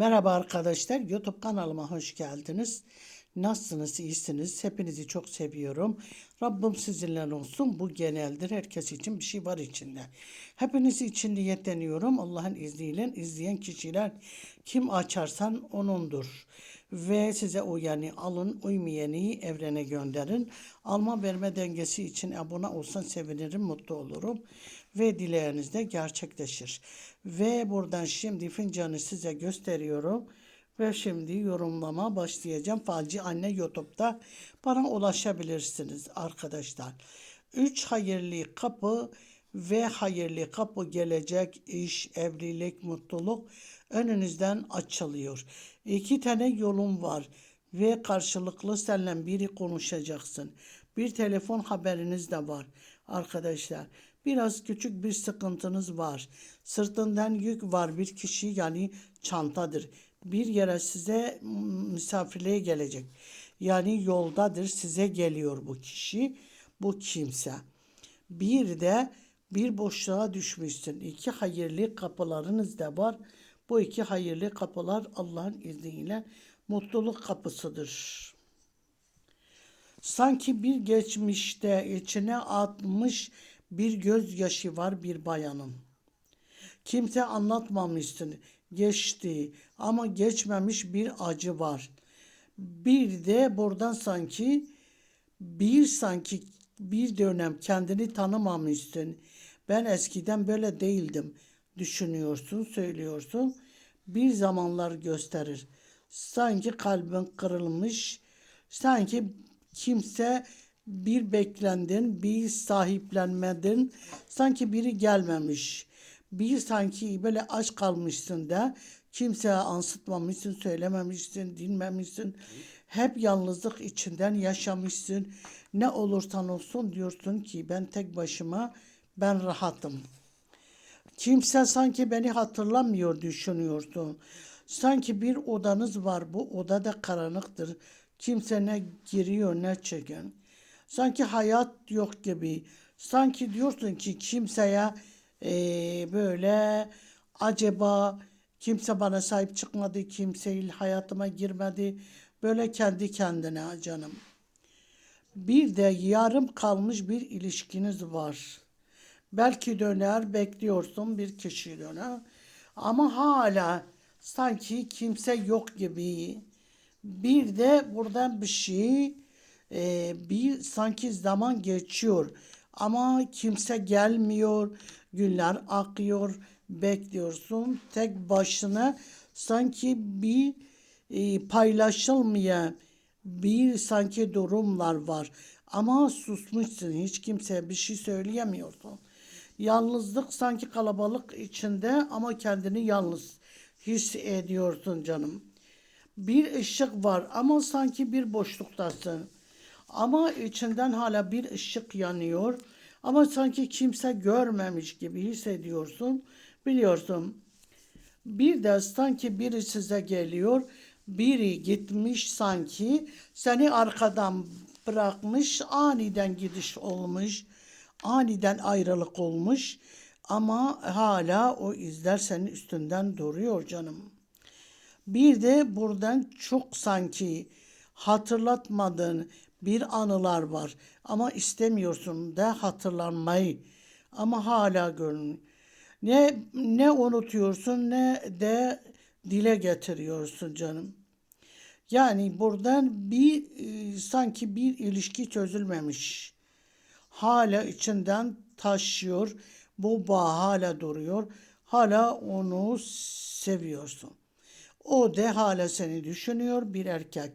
Merhaba arkadaşlar, YouTube kanalıma hoş geldiniz. Nasılsınız, iyisiniz? Hepinizi çok seviyorum. Rabbim sizinle olsun. Bu geneldir. Herkes için bir şey var içinde. Hepiniz için niyetleniyorum. Allah'ın izniyle izleyen kişiler kim açarsan onundur. Ve size uyanı alın, uymayanı evrene gönderin. Alma verme dengesi için abone olsan sevinirim, mutlu olurum. Ve dileğiniz de gerçekleşir. Ve buradan şimdi fincanı size gösteriyorum. Ve şimdi yorumlama başlayacağım. Falcı Anne YouTube'da bana ulaşabilirsiniz arkadaşlar. 3 hayırlı kapı ve hayırlı kapı gelecek iş, evlilik, mutluluk önünüzden açılıyor. İki tane yolum var ve karşılıklı seninle biri konuşacaksın. Bir telefon haberiniz de var arkadaşlar. Biraz küçük bir sıkıntınız var. Sırtından yük var bir kişi yani çantadır. Bir yere size misafirliğe gelecek. Yani yoldadır size geliyor bu kişi, bu kimse. Bir de bir boşluğa düşmüşsün. İki hayırlı kapılarınız da var. Bu iki hayırlı kapılar Allah'ın izniyle mutluluk kapısıdır. Sanki bir geçmişte içine atmış bir gözyaşı var bir bayanın. Kimse anlatmamışsın. Geçti ama geçmemiş bir acı var. Bir de buradan sanki bir sanki bir dönem kendini tanımamışsın. Ben eskiden böyle değildim düşünüyorsun, söylüyorsun. Bir zamanlar gösterir. Sanki kalbin kırılmış, sanki kimse bir beklendin, bir sahiplenmedin. Sanki biri gelmemiş. Bir sanki böyle aç kalmışsın da kimseye ansıtmamışsın, söylememişsin, dinmemişsin. Hep yalnızlık içinden yaşamışsın. Ne olursan olsun diyorsun ki ben tek başıma ben rahatım. Kimse sanki beni hatırlamıyor düşünüyorsun. Sanki bir odanız var. Bu oda da karanlıktır. Kimse ne giriyor ne çıkıyor. Sanki hayat yok gibi. Sanki diyorsun ki kimseye eee, böyle acaba kimse bana sahip çıkmadı, kimse hayatıma girmedi. Böyle kendi kendine canım. Bir de yarım kalmış bir ilişkiniz var. Belki döner, bekliyorsun bir kişi döner. Ama hala sanki kimse yok gibi. Bir de buradan bir şey, e, bir sanki zaman geçiyor. Ama kimse gelmiyor, günler akıyor, bekliyorsun. Tek başına sanki bir e, paylaşılmayan bir sanki durumlar var. Ama susmuşsun, hiç kimseye bir şey söyleyemiyorsun. Yalnızlık sanki kalabalık içinde ama kendini yalnız hissediyorsun canım. Bir ışık var ama sanki bir boşluktasın. Ama içinden hala bir ışık yanıyor. Ama sanki kimse görmemiş gibi hissediyorsun. Biliyorsun. Bir de sanki biri size geliyor. Biri gitmiş sanki. Seni arkadan bırakmış. Aniden gidiş olmuş. Aniden ayrılık olmuş. Ama hala o izler senin üstünden duruyor canım. Bir de buradan çok sanki hatırlatmadığın bir anılar var. Ama istemiyorsun da hatırlanmayı. Ama hala görünüyor. Ne, ne unutuyorsun ne de dile getiriyorsun canım. Yani buradan bir e, sanki bir ilişki çözülmemiş. Hala içinden taşıyor. Bu bağ hala duruyor. Hala onu seviyorsun. O de hala seni düşünüyor bir erkek.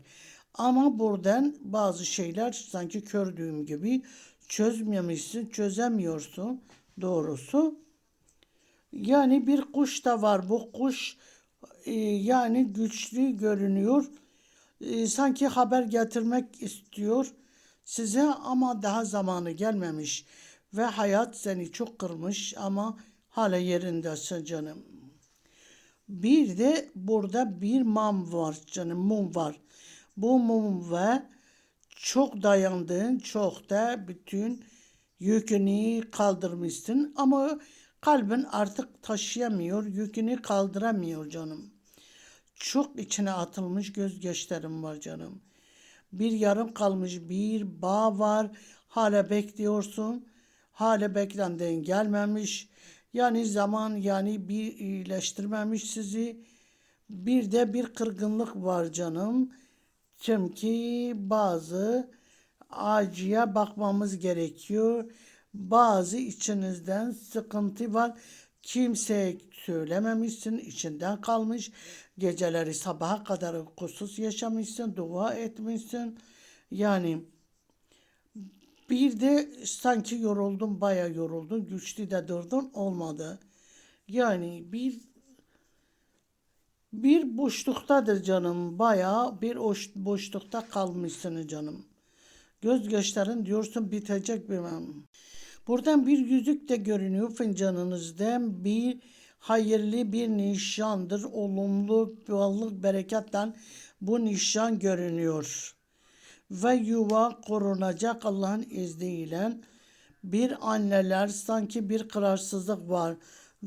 Ama buradan bazı şeyler sanki kördüğüm gibi çözmemişsin, çözemiyorsun doğrusu. Yani bir kuş da var. Bu kuş e, yani güçlü görünüyor. E, sanki haber getirmek istiyor size ama daha zamanı gelmemiş ve hayat seni çok kırmış ama hala yerindesin canım. Bir de burada bir mum var canım, mum var. Bu mum ve çok dayandığın, çok da bütün yükünü kaldırmışsın ama kalbin artık taşıyamıyor, yükünü kaldıramıyor canım. çok içine atılmış gözyaşlarım var canım. Bir yarım kalmış bir bağ var. Hala bekliyorsun. Hala beklendiğin gelmemiş. Yani zaman yani bir iyileştirmemiş sizi. Bir de bir kırgınlık var canım. Çünkü bazı acıya bakmamız gerekiyor. Bazı içinizden sıkıntı var. Kimseye söylememişsin, içinden kalmış. Geceleri sabaha kadar uykusuz yaşamışsın, dua etmişsin. Yani bir de sanki yoruldun, baya yoruldun, güçlü de durdun, olmadı. Yani bir bir boşluktadır canım. Bayağı bir boş, boşlukta kalmışsın canım. Gözyaşların diyorsun bitecek bilmem. Buradan bir yüzük de görünüyor fincanınızdan. Bir hayırlı bir nişandır. Olumlu, bollık, bereketten bu nişan görünüyor. Ve yuva korunacak Allah'ın izniyle. Bir anneler sanki bir kararsızlık var.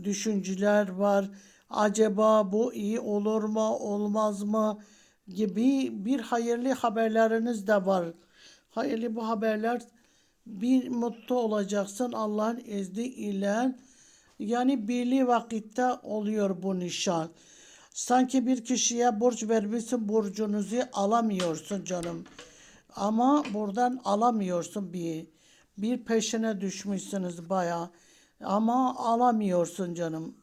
Düşünceler var. Acaba bu iyi olur mu, olmaz mı gibi bir hayırlı haberleriniz de var. Hayırlı bu haberler bir mutlu olacaksın Allah'ın izni ile. Yani birli vakitte oluyor bu nişan. Sanki bir kişiye borç vermişsin borcunuzu alamıyorsun canım. Ama buradan alamıyorsun bir. Bir peşine düşmüşsünüz baya. Ama alamıyorsun canım.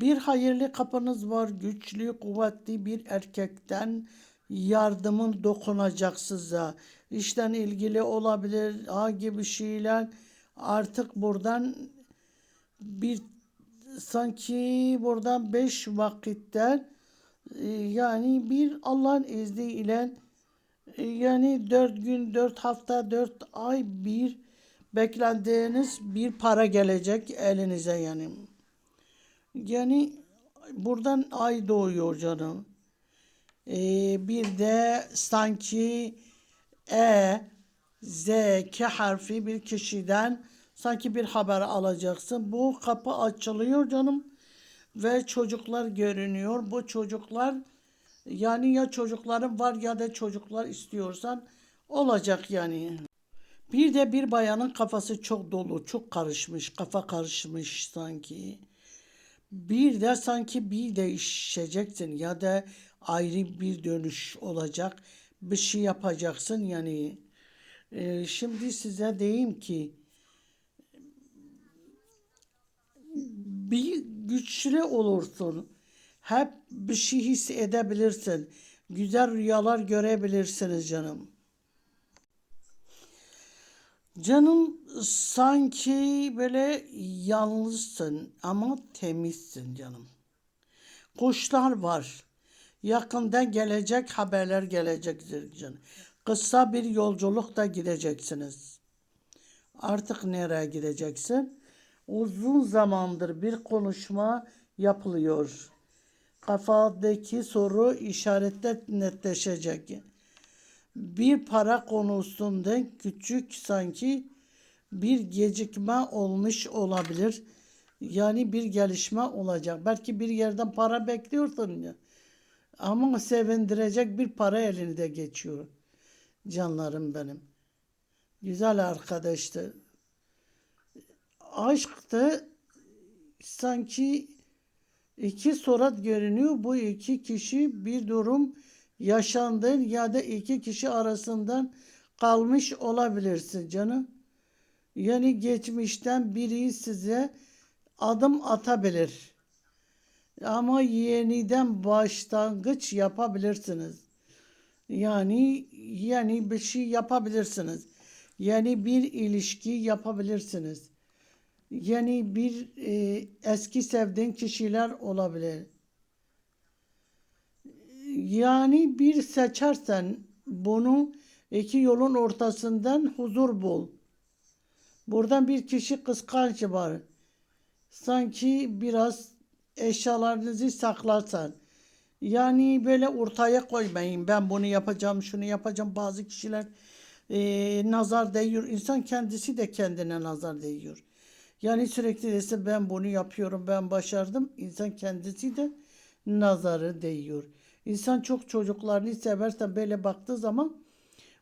Bir hayırlı kapınız var. Güçlü, kuvvetli bir erkekten yardımın dokunacak size. İşten ilgili olabilir, ha gibi şeyler. Artık buradan bir sanki buradan beş vakitten e, yani bir Allah'ın izniyle e, yani dört gün, dört hafta, dört ay bir beklendiğiniz bir para gelecek elinize yani. Yani buradan ay doğuyor canım. Ee, bir de sanki E, Z, K harfi bir kişiden sanki bir haber alacaksın. Bu kapı açılıyor canım ve çocuklar görünüyor. Bu çocuklar yani ya çocukların var ya da çocuklar istiyorsan olacak yani. Bir de bir bayanın kafası çok dolu, çok karışmış, kafa karışmış sanki. Bir de sanki bir değişeceksin ya da ayrı bir dönüş olacak. Bir şey yapacaksın yani. Ee, şimdi size diyeyim ki bir güçlü olursun. Hep bir şey hissedebilirsin. Güzel rüyalar görebilirsiniz canım. Canım sanki böyle yalnızsın ama temizsin canım. Kuşlar var. Yakında gelecek haberler gelecektir canım. Kısa bir yolculuk da gideceksiniz. Artık nereye gideceksin? Uzun zamandır bir konuşma yapılıyor. Kafadaki soru işaretle netleşecek bir para konusunda küçük sanki bir gecikme olmuş olabilir. Yani bir gelişme olacak. Belki bir yerden para bekliyorsun ya. Ama sevindirecek bir para elinde geçiyor. Canlarım benim. Güzel arkadaştı. Aşkta sanki iki surat görünüyor. Bu iki kişi bir durum yaşandığın ya da iki kişi arasından kalmış olabilirsin canım. Yani geçmişten biri size adım atabilir. Ama yeniden başlangıç yapabilirsiniz. Yani yani bir şey yapabilirsiniz. Yani bir ilişki yapabilirsiniz. Yani bir e, eski sevdiğin kişiler olabilir. Yani bir seçersen bunu iki yolun ortasından huzur bul. Buradan bir kişi kıskanç var. Sanki biraz eşyalarınızı saklarsan. Yani böyle ortaya koymayın. Ben bunu yapacağım, şunu yapacağım. Bazı kişiler e, nazar değiyor. İnsan kendisi de kendine nazar değiyor. Yani sürekli dese ben bunu yapıyorum, ben başardım. İnsan kendisi de nazarı değiyor. İnsan çok çocuklarını seversen böyle baktığı zaman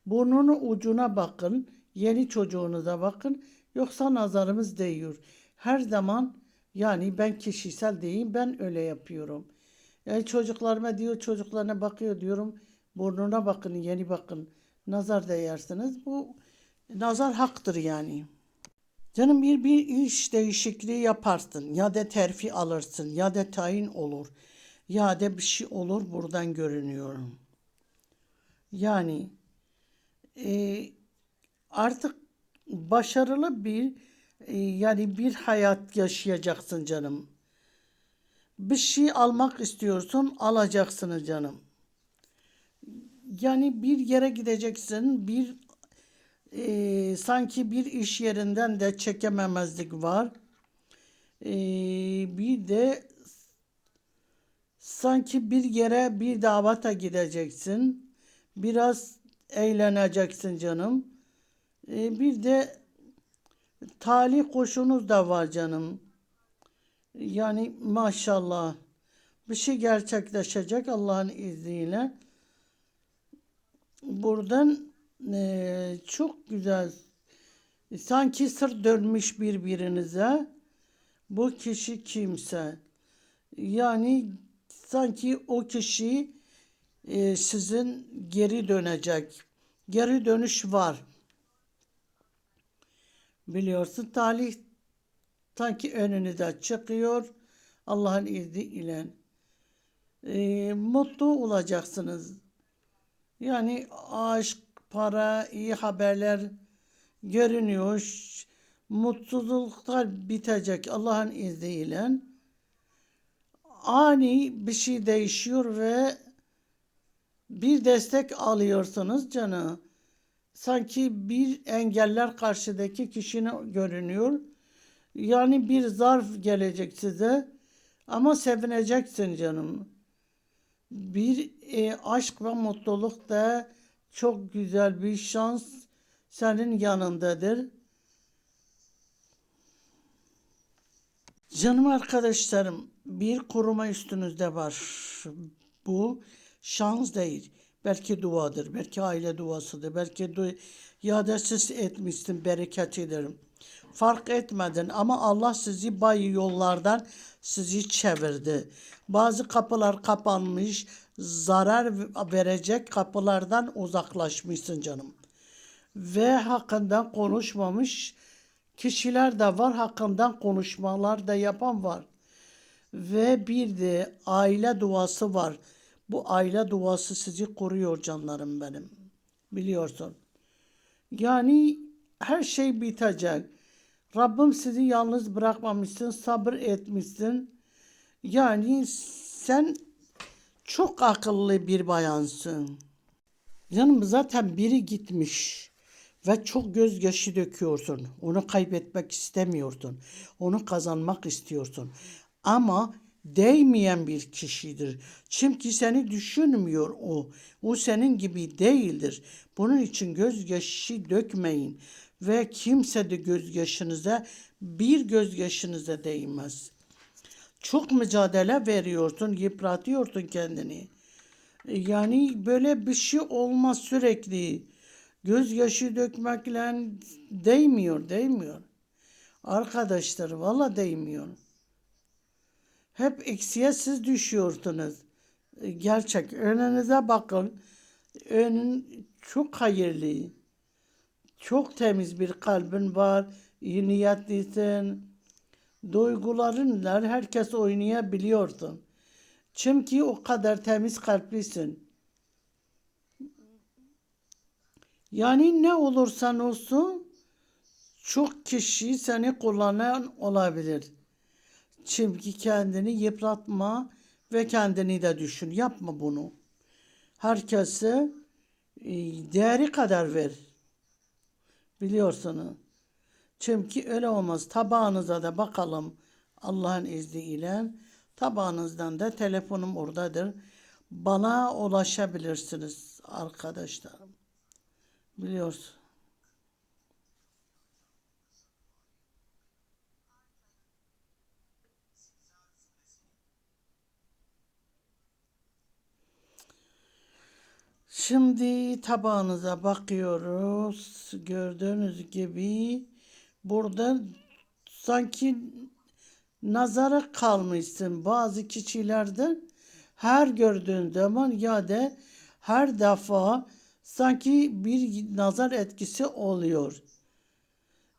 burnunun ucuna bakın. Yeni çocuğunuza bakın. Yoksa nazarımız değiyor. Her zaman yani ben kişisel değilim ben öyle yapıyorum. Yani çocuklarıma diyor çocuklarına bakıyor diyorum. Burnuna bakın yeni bakın. Nazar değersiniz. Bu nazar haktır yani. Canım bir bir iş değişikliği yaparsın ya da terfi alırsın ya da tayin olur ya da bir şey olur buradan görünüyor. Yani e, artık başarılı bir e, yani bir hayat yaşayacaksın canım. Bir şey almak istiyorsun alacaksın canım. Yani bir yere gideceksin bir e, sanki bir iş yerinden de çekememezlik var. E, bir de sanki bir yere bir davata gideceksin. Biraz eğleneceksin canım. E, bir de talih koşunuz da var canım. Yani maşallah bir şey gerçekleşecek Allah'ın izniyle. Buradan eee, çok güzel sanki sır dönmüş birbirinize. Bu kişi kimse. Yani sanki o kişi eee, sizin geri dönecek. Geri dönüş var. Biliyorsun talih sanki önünüze çıkıyor. Allah'ın izniyle. Eee, mutlu olacaksınız. Yani aşk, para, iyi haberler görünüyor. Mutsuzluklar bitecek Allah'ın izniyle. Ani bir şey değişiyor ve bir destek alıyorsunuz canı. Sanki bir engeller karşıdaki kişinin görünüyor. Yani bir zarf gelecek size ama sevineceksin canım. Bir e, aşk ve mutluluk da çok güzel bir şans senin yanındadır. Canım arkadaşlarım, bir koruma üstünüzde var. Bu şans değil. Belki duadır, belki aile duasıdır, belki du ya da siz etmişsin, bereket ederim. Fark etmedin ama Allah sizi bay yollardan sizi çevirdi. Bazı kapılar kapanmış, zarar verecek kapılardan uzaklaşmışsın canım. Ve hakkında konuşmamış kişiler de var, hakkından konuşmalar da yapan var. Ve bir de aile duası var. Bu aile duası sizi koruyor canlarım benim. Biliyorsun. Yani her şey bitecek. Rabbim sizi yalnız bırakmamışsın, sabır etmişsin. Yani sen çok akıllı bir bayansın. Canım zaten biri gitmiş ve çok gözyaşı döküyorsun. Onu kaybetmek istemiyorsun. Onu kazanmak istiyorsun. Ama değmeyen bir kişidir. Çünkü seni düşünmüyor o. O senin gibi değildir. Bunun için gözyaşı dökmeyin. Ve kimse de gözyaşınıza bir gözyaşınıza değmez. Çok mücadele veriyorsun, yıpratıyorsun kendini. Yani böyle bir şey olmaz sürekli. Gözyaşı dökmekle değmiyor, değmiyor. Arkadaşlar valla değmiyor. Hep eksiye siz düşüyorsunuz. Gerçek önünüze bakın. Önün çok hayırlı. Çok temiz bir kalbin var. iyi niyetlisin. Duygularınla herkes oynayabiliyorsun. Çünkü o kadar temiz kalplisin. Yani ne olursan olsun çok kişi seni kullanan olabilir. Çünkü kendini yıpratma ve kendini de düşün. Yapma bunu. Herkese e, değeri kadar ver. Biliyorsunuz. Çünkü öyle olmaz. Tabağınıza da bakalım Allah'ın izniyle. Tabağınızdan da telefonum oradadır. Bana ulaşabilirsiniz arkadaşlarım. Biliyorsun. Şimdi tabağınıza bakıyoruz. Gördüğünüz gibi burada sanki nazara kalmışsın bazı kişilerde her gördüğün zaman ya da her defa sanki bir nazar etkisi oluyor.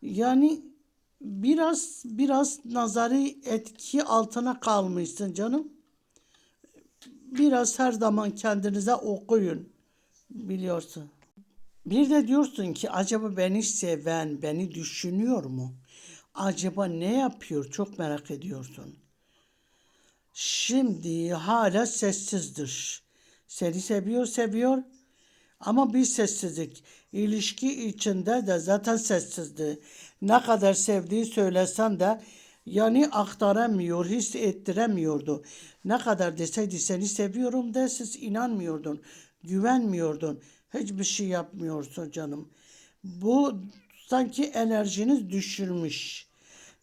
Yani biraz biraz nazari etki altına kalmışsın canım. Biraz her zaman kendinize okuyun biliyorsun. Bir de diyorsun ki acaba beni seven, beni düşünüyor mu? Acaba ne yapıyor? Çok merak ediyorsun. Şimdi hala sessizdir. Seni seviyor, seviyor. Ama bir sessizlik. İlişki içinde de zaten sessizdi. Ne kadar sevdiği söylesen de yani aktaramıyor, hissettiremiyordu. Ne kadar deseydi seni seviyorum de siz inanmıyordun, güvenmiyordun. Hiçbir şey yapmıyorsun canım. Bu sanki enerjiniz düşürmüş.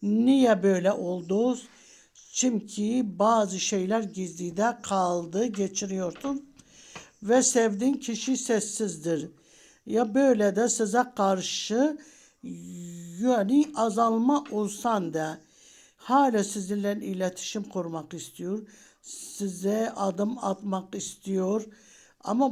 Niye böyle oldu? Çünkü bazı şeyler gizlide kaldı, geçiriyorsun ve sevdiğin kişi sessizdir. Ya böyle de size karşı yani azalma olsan da hala sizinle iletişim kurmak istiyor. Size adım atmak istiyor. Ama